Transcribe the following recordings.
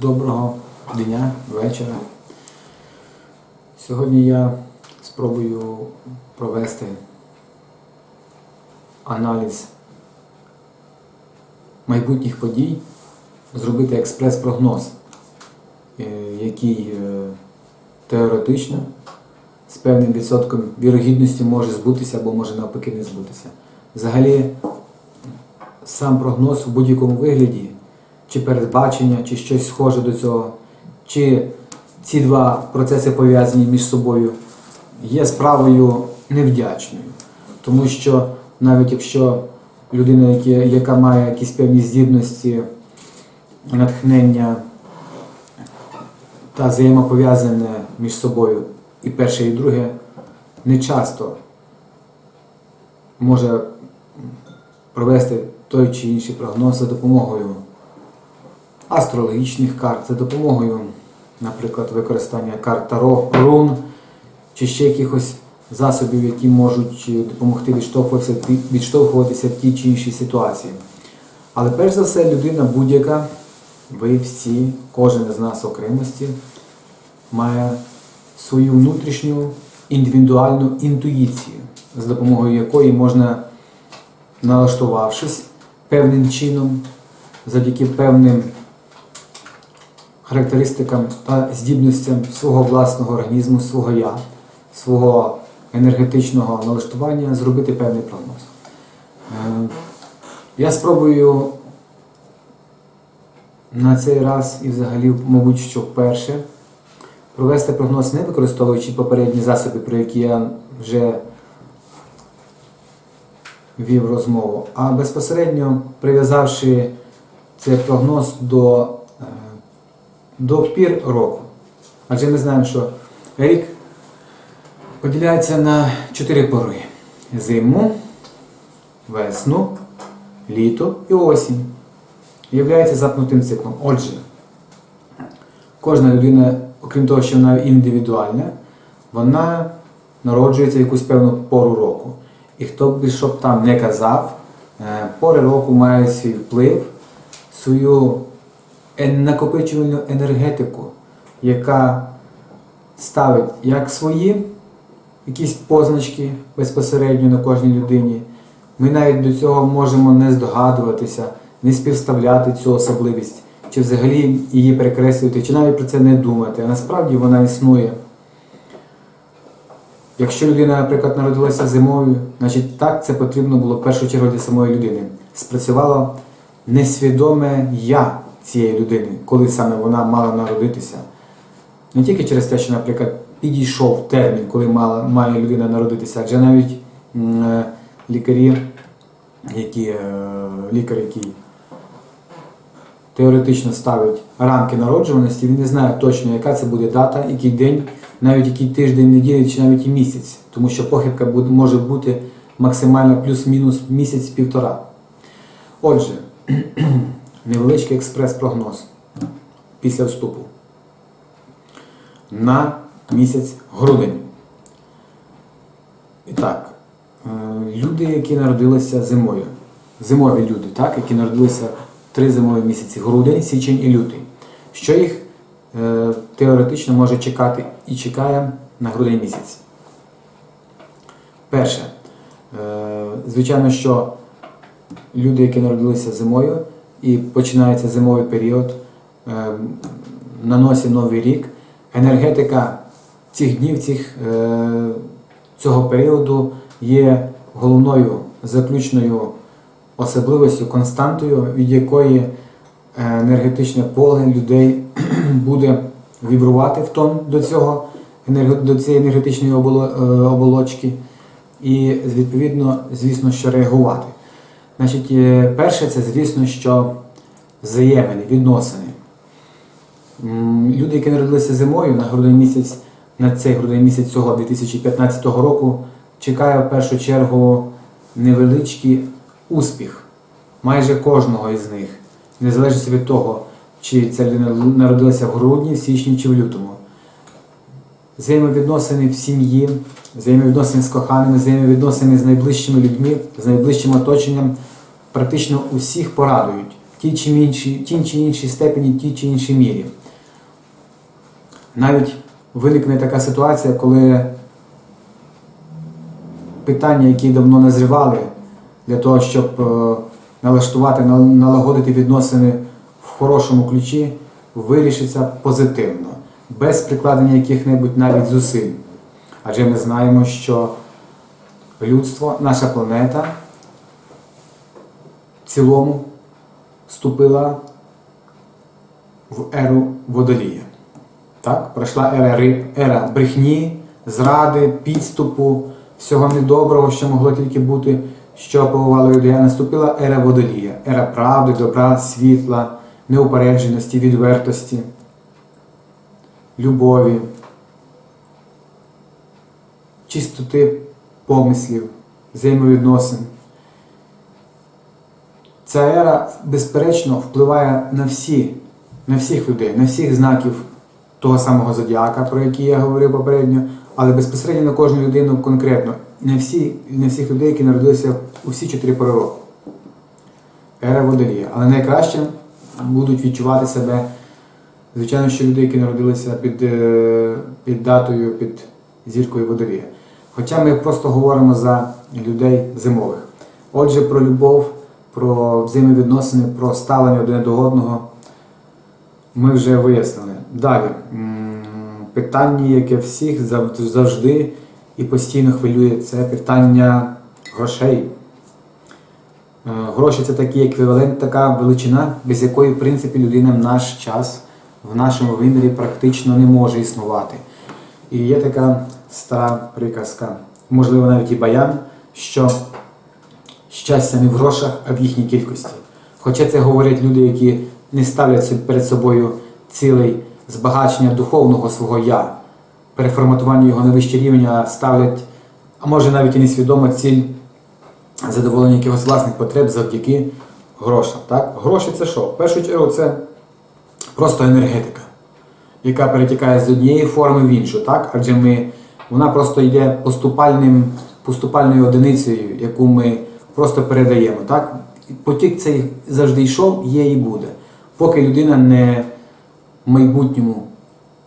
Доброго дня, вечора. Сьогодні я спробую провести аналіз майбутніх подій, зробити експрес-прогноз, е, який е, теоретично з певним відсотком вірогідності може збутися або може навпаки не збутися. Взагалі, сам прогноз у будь-якому вигляді, чи передбачення, чи щось схоже до цього, чи ці два процеси пов'язані між собою, є справою невдячною. Тому що навіть якщо людина, яка, має якісь певні здібності, натхнення та взаємопов'язане між собою і перше, і друге, не часто може провести той чи інший прогноз за допомогою астрологічних карт, за допомогою, наприклад, використання карт Таро, рун чи ще якихось засобів, які можуть допомогти відштовхуватися, відштовхуватися в тій чи іншій ситуації. Але перш за все, людина будь-яка, ви всі, кожен з нас окремості, має свою внутрішню індивідуальну інтуїцію, з допомогою якої можна, налаштувавшись певним чином, завдяки певним характеристикам та здібностям свого власного організму, свого я, свого енергетичного налаштування, зробити певний прогноз. Е, Я спробую на цей раз і взагалі, мабуть, що вперше провести прогноз, не використовуючи попередні засоби, про які я вже вів розмову, а безпосередньо прив'язавши цей прогноз до, до пір року. Адже ми знаємо, що рік поділяється на чотири пори: зиму, весну, літо і осінь. Являється запнутим циклом. Отже, кожна людина, окрім того, що вона індивідуальна, вона народжується в якусь певну пору року. І хто б що б там не казав, е, пори року мають свій вплив, свою накопичувальну енергетику, яка ставить як свої якісь позначки безпосередньо на кожній людині. Ми навіть до цього можемо не здогадуватися, не співставляти цю особливість, чи взагалі її перекреслювати, чи навіть про це не думати. А насправді вона існує. Якщо людина, наприклад, народилася зимою, значить так це потрібно було в першу чергу для самої людини. Спрацювало несвідоме я цієї людини, коли саме вона мала народитися. Не тільки через те, що, наприклад, підійшов термін, коли мала, має людина народитися, адже навіть е, лікарі, які, е, лікар, який теоретично ставить рамки народжуваності, він не знає точно, яка це буде дата, який день, навіть який тиждень, неділі чи навіть і місяць, тому що похибка буде, може бути максимально плюс-мінус місяць-півтора. Отже, невеличкий експрес-прогноз після вступу на місяць грудень. І так, е, люди, які народилися зимою, зимові люди, так, які народилися три зимові місяці грудень, січень і лютий. Що їх е, теоретично може чекати і чекає на грудень місяць? Перше, е, звичайно, що люди, які народилися зимою і починається зимовий період, е, на новий рік, енергетика цих днів, цих, е, цього періоду є головною заключною особливістю, константою, від якої е, енергетичне поле людей буде вібрувати в тон до цього до цієї енергетичної оболочки, і відповідно, звісно, що реагувати. Значить, е, перше, це звісно, що взаємини, відносини. Люди, які народилися зимою на грудень місяць, на цей грудень місяць цього 2015 року, чекає в першу чергу невеличкий успіх майже кожного із них, незалежно від того, чи ця людина народилася в грудні, в січні чи в лютому. Взаємовідносини в сім'ї, взаємовідносини з коханими, взаємовідносини з найближчими людьми, з найближчим оточенням практично усіх порадують. тій чи іншій, тій чи іншій степені, тій чи іншій мірі. Навіть виникне така ситуація, коли питання, які давно назрівали, для того, щоб е, налаштувати, налагодити відносини в хорошому ключі, вирішиться позитивно, без прикладення яких-небудь навіть зусиль. Адже ми знаємо, що людство, наша планета в цілому вступила в еру водолія. Так? Пройшла ера риб, ера брехні, зради, підступу, всього недоброго, що могло тільки бути, що оповувало людей. Наступила ера водолія, ера правди, добра, світла, неупередженості, відвертості, любові, чистоти помислів, взаємовідносин. Ця ера, безперечно, впливає на всі, на всіх людей, на всіх знаків того самого зодіака, про який я говорив попередньо, але безпосередньо на кожну людину конкретно. На, всі, на всіх людей, які народилися у всі чотири пори року. Ера водолія. Але найкраще будуть відчувати себе, звичайно, що люди, які народилися під, е, під датою, під зіркою водолія. Хоча ми просто говоримо за людей зимових. Отже, про любов, про взаємовідносини, про ставлення один до одного ми вже вияснили. Далі. Питання, яке всіх завжди і постійно хвилює, це питання грошей. Е, Гроші це такий еквівалент, така величина, без якої, в принципі, людина в наш час, в нашому вимірі практично не може існувати. І є така стара приказка, можливо, навіть і баян, що щастя не в грошах, а в їхній кількості. Хоча це говорять люди, які не ставлять перед собою цілей збагачення духовного свого я, переформатування його на вищий рівень, а ставлять, а може навіть і несвідомо ціль задоволення якихось власних потреб завдяки грошам. Так? Гроші це що? В першу чергу це просто енергетика, яка перетікає з однієї форми в іншу. Так? Адже ми, вона просто йде поступальним, поступальною одиницею, яку ми просто передаємо. Так? Потік цей завжди йшов, є і буде. Поки людина не в майбутньому,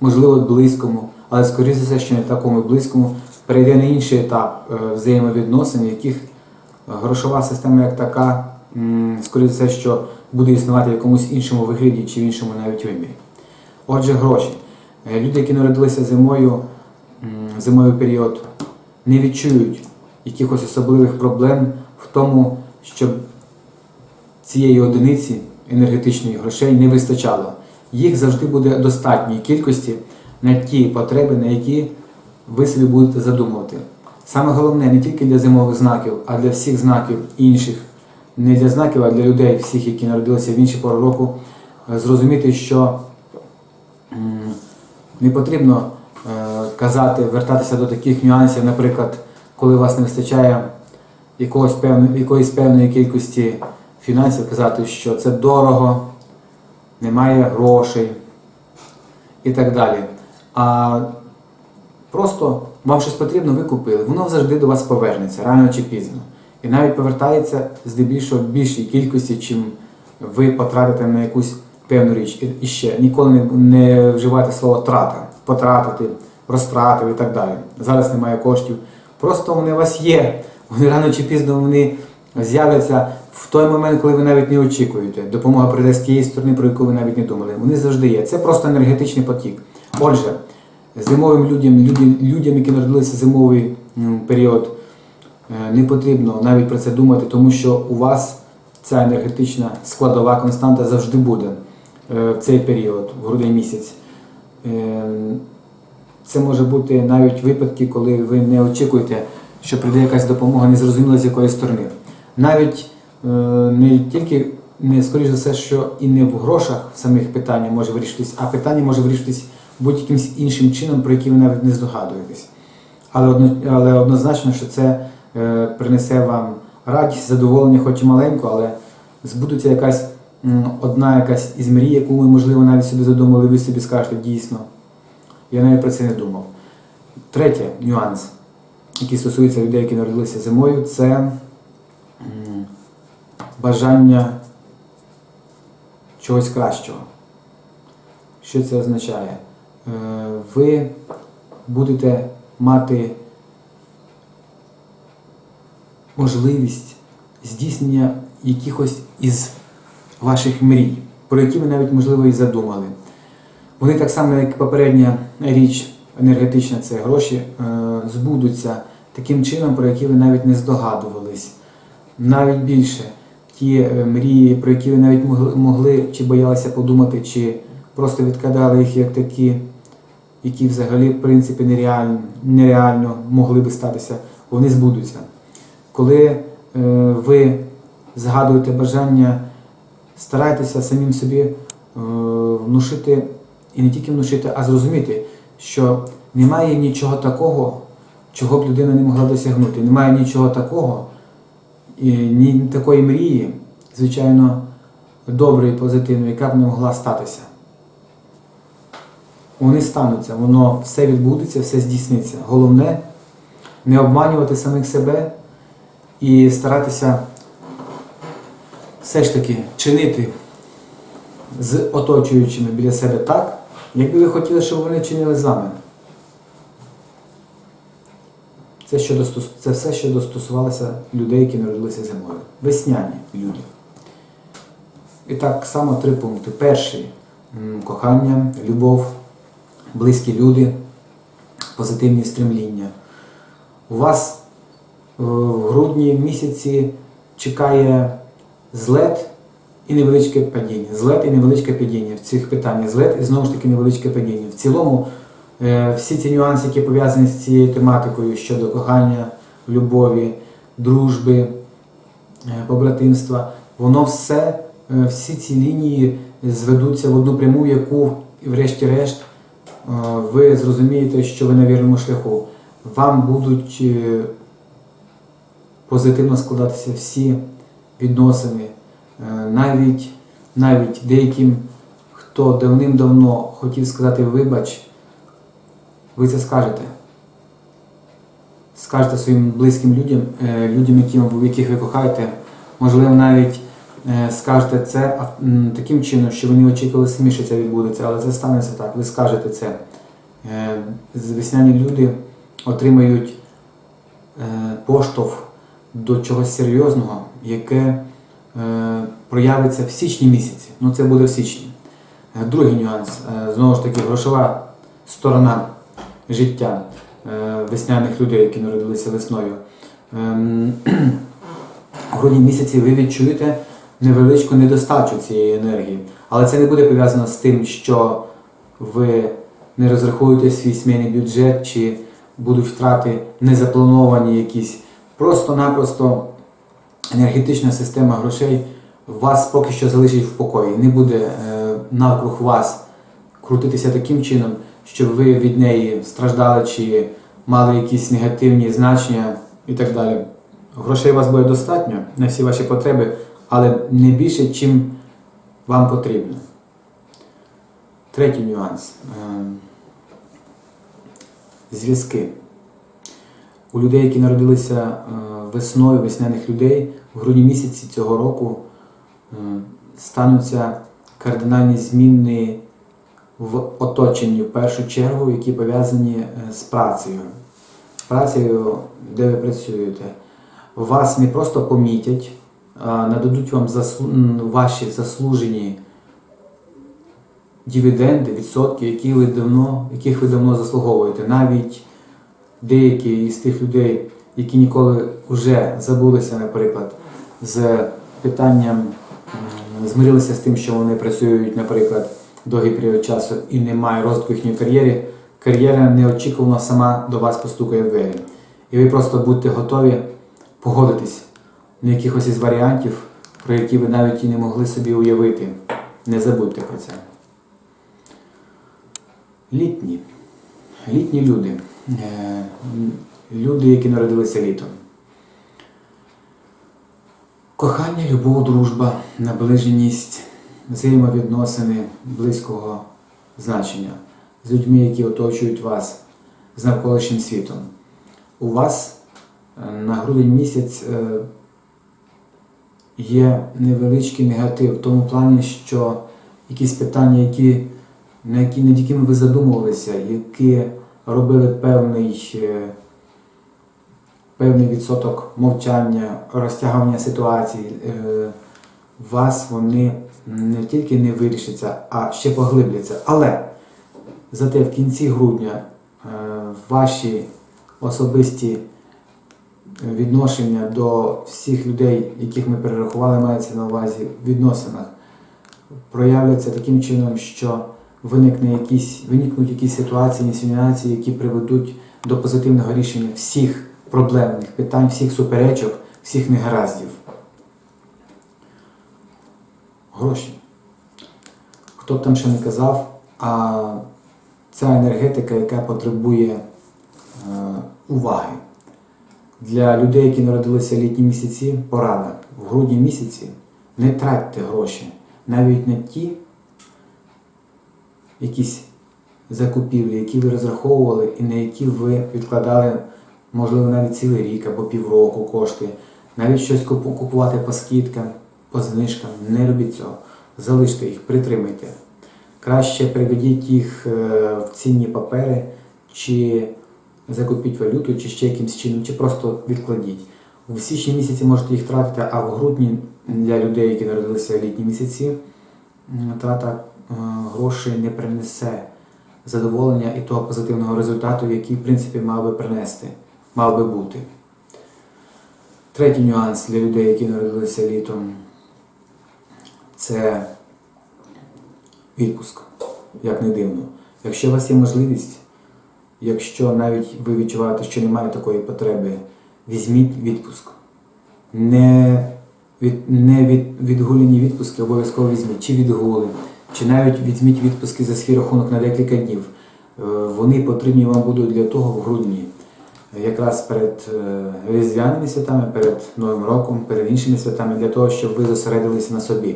можливо, близькому, але скоріше за все, що не такому близькому, перейде на інший етап е, взаємовідносин, в яких грошова система як така, скоріше за все, що буде існувати в якомусь іншому вигляді чи в іншому навіть вимірі. Отже, гроші. Е, Люди, які народилися зимою, зимовий період, не відчують якихось особливих проблем в тому, щоб цієї одиниці енергетичної грошей не вистачало. Їх завжди буде достатньої кількості на ті потреби, на які ви собі будете задумувати. Саме головне не тільки для зимових знаків, а для всіх знаків інших, не для знаків, а для людей, всіх, які народилися в інші пори року, зрозуміти, що не потрібно казати, вертатися до таких нюансів, наприклад, коли у вас не вистачає якогось певної, якоїсь певної кількості фінансів, казати, що це дорого, немає грошей і так далі. А просто вам щось потрібно, ви купили. Воно завжди до вас повернеться, рано чи пізно. І навіть повертається здебільшого в більшій кількості, чим ви потратите на якусь певну річ. І- ще ніколи не вживайте слово трата, потратити, розтратив і так далі. Зараз немає коштів. Просто вони у вас є. Вони рано чи пізно вони з'являться в той момент, коли ви навіть не очікуєте. Допомога прийде з тієї сторони, про яку ви навіть не думали. Вони завжди є. Це просто енергетичний потік. Отже, зимовим людям, людям, людям які народилися зимовий період, е, не потрібно навіть про це думати, тому що у вас ця енергетична складова константа завжди буде е, в цей період, в грудень місяць. Це може бути навіть випадки, коли ви не очікуєте, що прийде якась допомога, не зрозуміло з якої сторони. Навіть е, не тільки, не скоріш за все, що і не в грошах самих питання може вирішитись, а питання може вирішитись будь-якимсь іншим чином, про який ви навіть не здогадуєтесь. Але, одно, але однозначно, що це е, принесе вам радість, задоволення, хоч і маленько, але збудеться якась м, одна якась із мрій, яку ви, можливо, навіть собі задумали, ви собі скажете дійсно. Я навіть про це не думав. Третє нюанс, який стосується людей, які народилися зимою, це бажання чогось кращого. Що це означає? Е, Ви будете мати можливість здійснення якихось із ваших мрій, про які ви навіть, можливо, і задумали. Вони так само, як і попередня річ енергетична, це гроші, е, збудуться таким чином, про які ви навіть не здогадувались. Навіть більше ті е, мрії, про які ви навіть могли, чи боялися подумати, чи просто відкидали їх як такі, які взагалі в принципі нереально, нереально могли би статися, вони збудуться. Коли е, ви згадуєте бажання, старайтеся самим собі внушити, і не тільки внушити, а зрозуміти, що немає нічого такого, чого б людина не могла досягнути. Немає нічого такого, і ні такої мрії, звичайно, доброї, позитивної, яка б не могла статися. Вони стануться, воно все відбудеться, все здійсниться. Головне не обманювати самих себе і старатися все ж таки чинити з оточуючими біля себе так, якби ви хотіли, щоб вони чинили з вами. Це, що це все, що достосувалося людей, які народилися зимою. Весняні люди. І так само три пункти. Перший кохання, любов, близькі люди, позитивні стремління. У вас е, в грудні місяці чекає злет і невеличке падіння. Злет і невеличке падіння в цих питаннях. Злет і знову ж таки невеличке падіння. В цілому е, всі ці нюанси, які пов'язані з цією тематикою щодо кохання, любові, дружби, е, побратимства, воно все, е, всі ці лінії зведуться в одну пряму, яку, врешті-решт, ви зрозумієте, що ви на вірному шляху. Вам будуть позитивно складатися всі відносини, навіть, навіть деяким, хто давним-давно хотів сказати вибач, ви це скажете. Скажете своїм близьким людям, е, людям, яких ви кохаєте, можливо, навіть е, скажете це таким чином, що ви не очікували самі, що це відбудеться, але це станеться так. Ви скажете це. Е, Весняні люди отримають е, поштовх до чогось серйозного, яке е, проявиться в січні місяці. Ну це буде в січні. Е, Другий нюанс, е, знову ж таки, грошова сторона життя е, весняних людей, які народилися весною. Ем, В грудні місяці ви відчуєте невеличку недостачу цієї енергії, але це не буде пов'язано з тим, що ви не розрахуєте свій сімейний бюджет чи будуть втрати незаплановані якісь. Просто-напросто енергетична система грошей вас поки що залишить в покої. Не буде е, навкруг вас крутитися таким чином, щоб ви від неї страждали чи мали якісь негативні значення і так далі. Грошей у вас буде достатньо на всі ваші потреби, але не більше, чим вам потрібно. Третій нюанс. Е, Зв'язки. У людей, які народилися е, весною, весняних людей, в грудні місяці цього року стануться кардинальні зміни в оточенні в першу чергу, які пов'язані е, з працею. Працею, де ви працюєте. Вас не просто помітять, нададуть вам заслу... ваші заслужені дивіденди, відсотки, які ви давно, яких ви давно заслуговуєте. Навіть деякі із тих людей, які ніколи вже забулися, наприклад, з питанням, змирилися з тим, що вони працюють, наприклад, довгий період часу і немає розвитку їхньої кар'єри, кар'єра неочікувано сама до вас постукає в двері. І ви просто будьте готові погодитись на якихось із варіантів, про які ви навіть і не могли собі уявити. Не забудьте про це. Літні. Літні люди. Е, Люди, які народилися літом. Кохання, любов, дружба, наближеність, взаємовідносини близького значення з людьми, які оточують вас, з навколишнім світом. У вас е, на грудень місяць е, є невеличкий негатив в тому плані, що якісь питання, які, на які, над якими ви задумувалися, які робили певний, е, певний відсоток мовчання, розтягування ситуації, е, вас вони не тільки не вирішаться, а ще поглибляться. Але зате в кінці грудня е, ваші особисті відношення до всіх людей, яких ми перерахували, мається на увазі в відносинах, проявляться таким чином, що виникне якісь, виникнуть якісь ситуації, інсинуації, які приведуть до позитивного рішення всіх проблемних питань, всіх суперечок, всіх негараздів. Гроші. Хто б там ще не казав, а ця енергетика, яка потребує е, уваги. Для людей, які народилися літні місяці, порада. В грудні місяці не тратьте гроші. Навіть на ті якісь закупівлі, які ви розраховували і на які ви відкладали, можливо, навіть цілий рік або півроку кошти. Навіть щось купувати по скидкам, по знижкам. Не робіть цього. Залиште їх, притримайте. Краще приведіть їх е, в цінні папери, чи закупіть валюту, чи ще якимось чином, чи просто відкладіть. В січні місяці можете їх тратити, а в грудні для людей, які народилися в літні місяці, трата е, грошей не принесе задоволення і того позитивного результату, який, в принципі, мав би принести, мав би бути. Третій нюанс для людей, які народилися літом, це відпуск, як не дивно. Якщо у вас є можливість, якщо навіть ви відчуваєте, що немає такої потреби, візьміть відпуск. Не, від, не від, відгуляні відпуски обов'язково візьміть, чи відгули, чи навіть візьміть відпуски за свій рахунок на декілька днів. Е, Вони потрібні вам будуть для того в грудні. Якраз перед е, різдвяними святами, перед Новим роком, перед іншими святами, для того, щоб ви зосередилися на собі,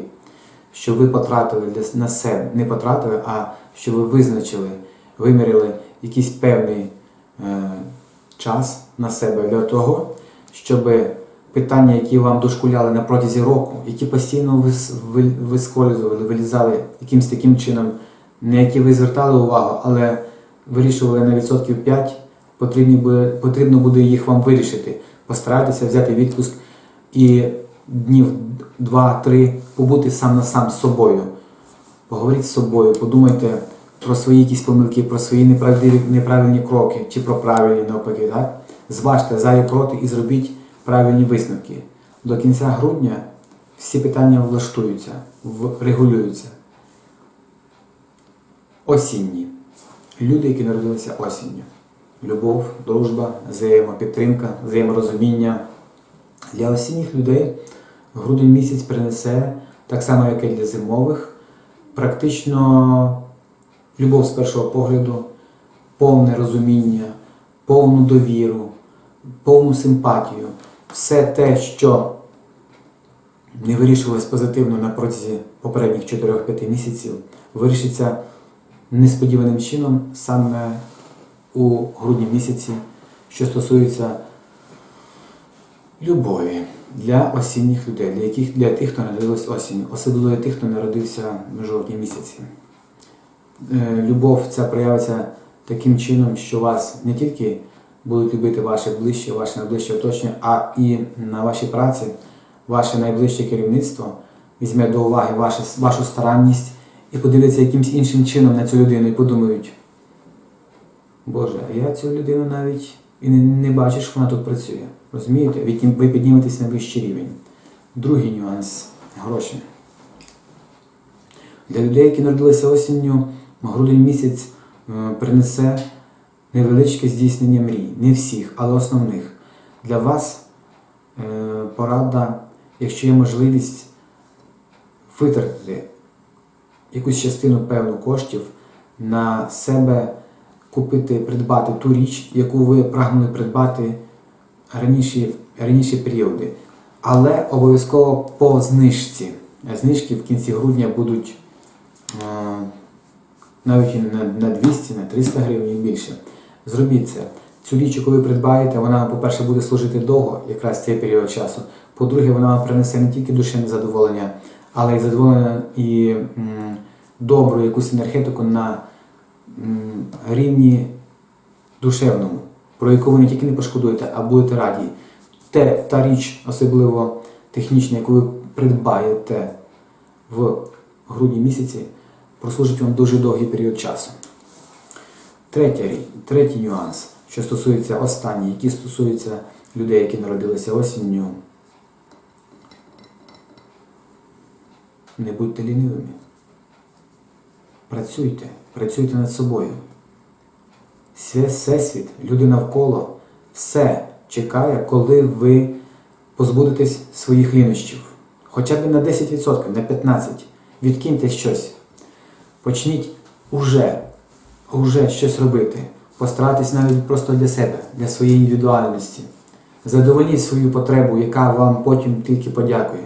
щоб ви потратили на себе, не потратили, а щоб ви визначили, виміряли якийсь певний е, час на себе для того, щоб питання, які вам дошкуляли на протязі року, які постійно вис, вискользували, вилізали якимось таким чином, на які ви звертали увагу, але вирішували на відсотків 5, потрібно буде, їх вам вирішити. Постарайтеся взяти відпуск і днів 2-3 побути сам на сам з собою. Поговоріть з собою, подумайте про свої якісь помилки, про свої неправдиві, неправильні кроки чи про правильні навпаки. Так? Зважте за і проти і зробіть правильні висновки. До кінця грудня всі питання влаштуються, регулюються. Осінні. Люди, які народилися осінню. Любов, дружба, взаємопідтримка, взаєморозуміння. Для осінніх людей грудень місяць принесе, так само, як і для зимових, практично любов з першого погляду, повне розуміння, повну довіру, повну симпатію. Все те, що не вирішувалось позитивно на протязі попередніх 4-5 місяців, вирішиться несподіваним чином саме у грудні місяці, що стосується любові для осінніх людей, для, яких, для тих, хто народилась осінню, особливо для тих, хто народився в жовтні місяці. Е, Любов ця проявиться таким чином, що вас не тільки будуть любити ваше ближче, ваше найближче оточення, а і на вашій праці ваше найближче керівництво візьме до уваги ваше, вашу старанність і подивиться якимось іншим чином на цю людину і подумають, Боже, а я цю людину навіть і не, не бачу, що вона тут працює. Розумієте? Ви підніметесь на вищий рівень. Другий нюанс гроші. Для людей, які народилися осінню, грудень місяць е, принесе невеличке здійснення мрій. Не всіх, але основних. Для вас е, порада, якщо є можливість витратити якусь частину певну коштів на себе купити, придбати ту річ, яку ви прагнули придбати раніше, раніші періоди. Але обов'язково по знижці. Знижки в кінці грудня будуть е, навіть на, на 200, на 300 гривень більше. Зробіть це. Цю річ, яку ви придбаєте, вона, по-перше, буде служити довго, якраз цей період часу. По-друге, вона вам принесе не тільки душевне задоволення, але й задоволення і м, добру якусь енергетику на рівні душевному, про яку ви не тільки не пошкодуєте, а будете раді. Те, та річ, особливо технічна, яку ви придбаєте в грудні місяці, прослужить вам дуже довгий період часу. Третя, рі- третій нюанс, що стосується останній, який стосується людей, які народилися осінню. Не будьте лінивими. Працюйте, працюйте над собою. Всесвіт, люди навколо, все чекає, коли ви позбудетесь своїх лінощів. Хоча б на 10%, на 15%. Відкиньте щось. Почніть уже, уже щось робити. Постарайтесь навіть просто для себе, для своєї індивідуальності. Задовольніть свою потребу, яка вам потім тільки подякує.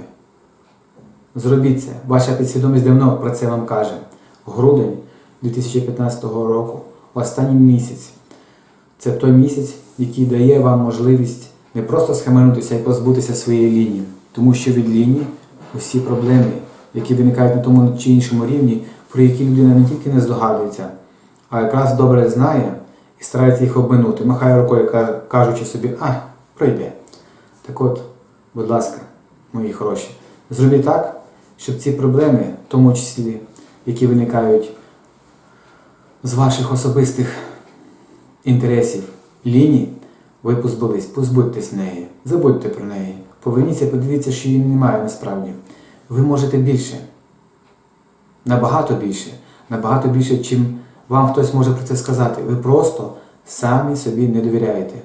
Зробіть це. Ваша підсвідомість давно про це вам каже. Грудень 2015 року, останній місяць. Це той місяць, який дає вам можливість не просто схаменутися і позбутися своєї лінії, тому що від лінії усі проблеми, які виникають на тому чи іншому рівні, про які людина не тільки не здогадується, а якраз добре знає і старається їх обминути, махає рукою, кажучи собі, а, пройде. Так от, будь ласка, мої хороші, зробіть так, щоб ці проблеми, в тому числі, які виникають з ваших особистих інтересів, ліній, ви позбулись, позбудьтесь неї, забудьте про неї, поверніться, подивіться, що її немає насправді. Ви можете більше, набагато більше, набагато більше, чим вам хтось може про це сказати. Ви просто самі собі не довіряєте.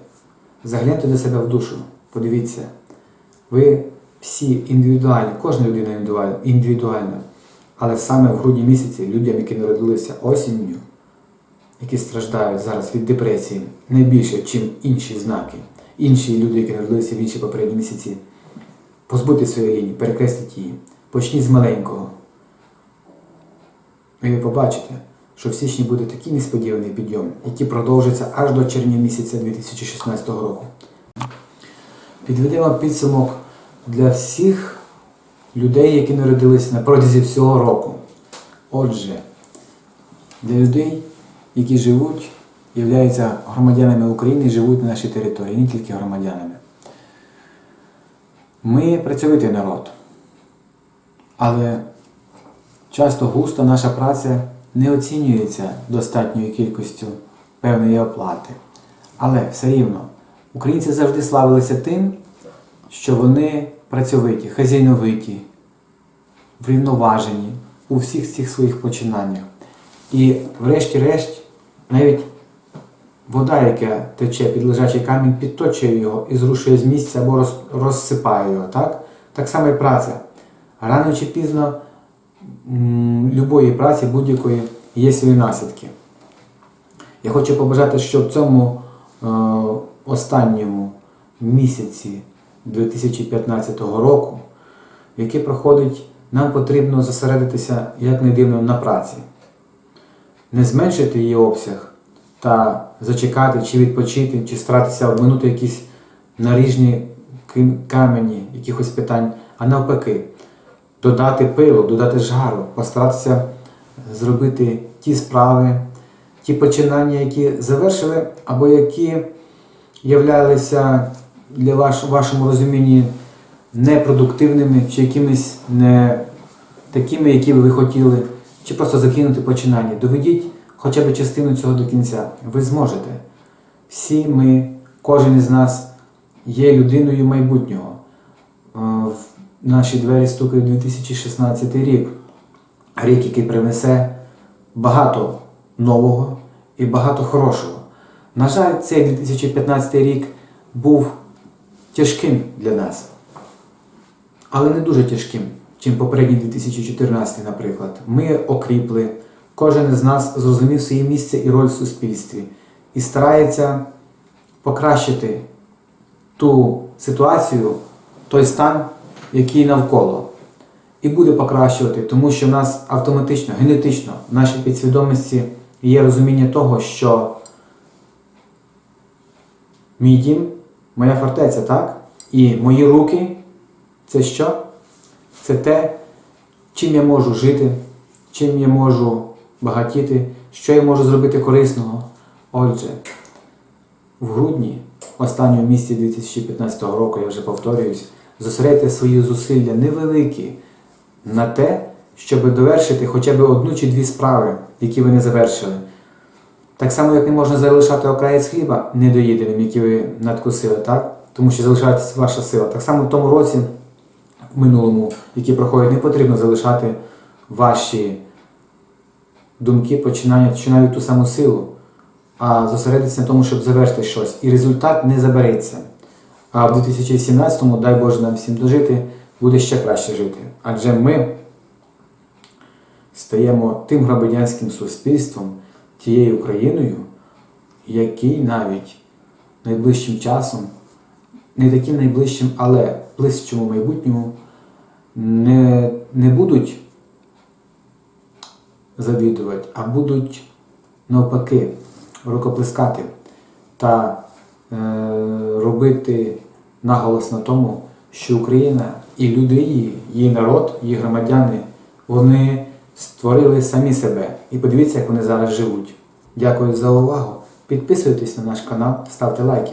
Загляньте до себе в душу, подивіться. Ви всі індивідуальні, кожна людина індивідуальна. Але саме в грудні місяці людям, які народилися осінню, які страждають зараз від депресії найбільше, чим інші знаки, інші люди, які народилися в інші попередні місяці, позбудьте своєї лінії, перекресліть її. Почніть з маленького. І ви побачите, що в січні буде такий несподіваний підйом, який продовжиться аж до червня місяця 2016 року. Підведемо підсумок для всіх людей, які народилися на протязі всього року. Отже, для людей, які живуть, являються громадянами України і живуть на нашій території, не тільки громадянами. Ми працьовитий народ, але часто густо наша праця не оцінюється достатньою кількістю певної оплати. Але все рівно, українці завжди славилися тим, що вони працьовиті, хазяйновиті, врівноважені у всіх цих своїх починаннях. І врешті-решт, навіть вода, яка тече під лежачий камінь, підточує його і зрушує з місця або розсипає його. Так, так само і праця. Рано чи пізно любої праці, будь-якої, є свої наслідки. Я хочу побажати, що в цьому е, останньому місяці 2015 року, який проходить, нам потрібно зосередитися, як не дивно, на праці. Не зменшити її обсяг та зачекати, чи відпочити, чи старатися обминути якісь наріжні камені, якихось питань, а навпаки, додати пилу, додати жару, постаратися зробити ті справи, ті починання, які завершили, або які являлися для ваш, вашому розумінні непродуктивними чи якимись не такими, які ви хотіли, чи просто закинути починання. Доведіть хоча б частину цього до кінця. Ви зможете. Всі ми, кожен із нас є людиною майбутнього. Е, В наші двері стукає 2016 рік. Рік, який принесе багато нового і багато хорошого. На жаль, цей 2015 рік був тяжким для нас, але не дуже тяжким, чим попередній 2014, наприклад. Ми окріпли, кожен із нас зрозумів своє місце і роль в суспільстві і старається покращити ту ситуацію, той стан, який навколо. І буде покращувати, тому що в нас автоматично, генетично, в нашій підсвідомості є розуміння того, що мій дім, моя фортеця, так? І мої руки це що? Це те, чим я можу жити, чим я можу багатіти, що я можу зробити корисного. Отже, в грудні, останньому місяці 2015 року, я вже повторююсь, зосередьте свої зусилля невеликі на те, щоб довершити хоча б одну чи дві справи, які ви не завершили. Так само, як не можна залишати окраєць хліба недоїденим, який ви надкусили, так? Тому що залишається ваша сила. Так само в тому році, минулому, який проходить, не потрібно залишати ваші думки, починання, починають ту саму силу, а зосередитися на тому, щоб завершити щось. І результат не забереться. А в 2017-му, дай Боже нам всім дожити, буде ще краще жити. Адже ми стаємо тим громадянським суспільством, тією країною, який навіть найближчим часом, не таким найближчим, але ближчому майбутньому не, не будуть завідувати, а будуть навпаки рукоплескати та е, робити наголос на тому, що Україна і люди її, її народ, її громадяни, вони створили самі себе. І подивіться, як вони зараз живуть. Дякую за увагу. Підписуйтесь на наш канал, ставте лайки.